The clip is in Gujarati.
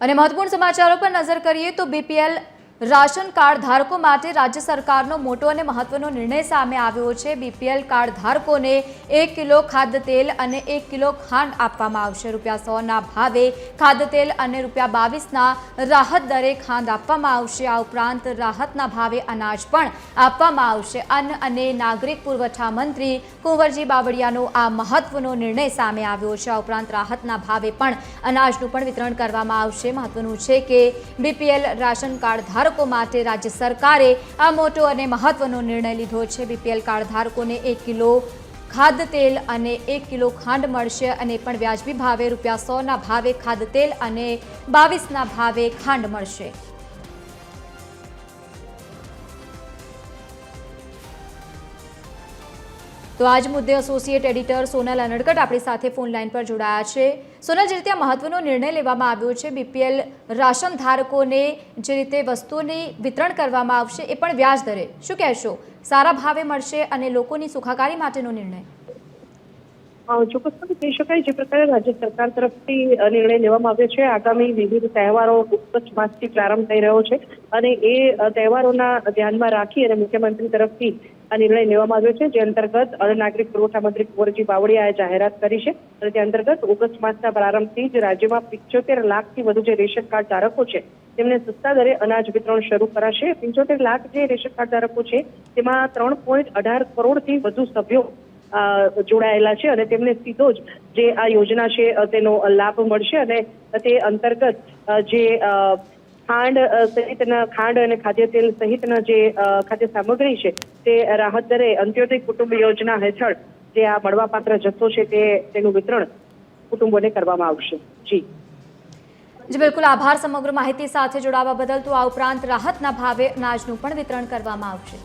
અને મહત્વપૂર્ણ સમાચારો પર નજર કરીએ તો બીપીએલ રાશન કાર્ડ ધારકો માટે રાજ્ય સરકારનો મોટો અને મહત્વનો નિર્ણય સામે આવ્યો છે. બીપીએલ કાર્ડ ધારકોને એક કિલો ખાદ્ય તેલ અને એક કિલો ખાંડ આપવામાં આવશે. રૂપિયા સોના ભાવે ખાદ્ય તેલ અને રૂપિયા બાવીસના રાહત દરે ખાંડ આપવામાં આવશે. આ ઉપરાંત રાહતના ભાવે અનાજ પણ આપવામાં આવશે. અન્ન અને નાગરિક પુરવઠા મંત્રી કુંવરજી બાવળિયાનો આ મહત્વનો નિર્ણય સામે આવ્યો છે. આ ઉપરાંત રાહતના ભાવે પણ અનાજનું પણ વિતરણ કરવામાં આવશે. મહત્વનું છે કે બીપીએલ રાશન કાર્ડ ધારકો માટે રાજ્ય સરકારે આ મોટો અને મહત્વનો નિર્ણય લીધો છે. બીપીએલ કાર્ડ ધારકોને એક કિલો ખાદ્ય તેલ અને એક કિલો ખાંડ મળશે અને પણ વ્યાજબી ભાવે રૂપિયા સોના ભાવે ખાદ્ય તેલ અને બાવીસના ભાવે ખાંડ મળશે. તો આજ મુદ્દે એસોસિએટ એડિટર સોનલ અનડકટ આપણી સાથે ફોન લાઈન પર જોડાયા છે. સોનલ, જે રીતે મહત્વનો નિર્ણય લેવામાં આવ્યો છે બીપીએલ રાશન ધારકોને જે રીતે વસ્તુઓની વિતરણ કરવામાં આવશે એ પણ વ્યાજ દરે શું કહેશો? સારા ભાવે મળશે અને લોકોની સુખાકારી માટેનો નિર્ણય. ચોક્કસપણે કહી શકાય જે પ્રકારે રાજ્ય સરકાર તરફથી નિર્ણય લેવામાં આવ્યો છે. આગામી વિવિધ તહેવારો ઓગસ્ટ માસથી પ્રારંભ થઈ રહ્યો છે અને એ તહેવારોના ધ્યાનમાં રાખી અને મુખ્યમંત્રી તરફથી આ નિર્ણય લેવામાં આવ્યો છે. જે અંતર્ગત નાગરિક પુરવઠા મંત્રી કુંવરજી બાવળીયાએ જાહેરાત કરી છે અને તે અંતર્ગત ઓગસ્ટ માસના પ્રારંભથી જ રાજ્યમાં પિંચોતેર લાખથી વધુ જે રેશન કાર્ડ ધારકો છે, તેમને સસ્તા દરે અનાજ વિતરણ શરૂ કરાશે. પંચોતેર લાખ જે રેશન કાર્ડ ધારકો છે, તેમાં ત્રણ પોઈન્ટ અઢાર કરોડથી વધુ સભ્યો જોડાયેલા છે અને તેમને સીધો જ જે આ યોજના છે તેનો લાભ મળશે અને તે અંતર્ગત જે ખાંડ સહિતના ખાંડ અને ખાદ્ય તેલ સહિતના જે ખાદ્ય સામગ્રી છે, તે રાહત દરે અંત્યોદય કુટુંબ યોજના હેઠળ જે આ મળવાપાત્ર જથ્થો છે તે, તેનું વિતરણ કુટુંબોને કરવામાં આવશે. જી. જી, બિલકુલ. આભાર સમગ્ર માહિતી સાથે જોડાવા બદલ. તો આ ઉપરાંત રાહતના ભાવે અનાજનું પણ વિતરણ કરવામાં આવશે.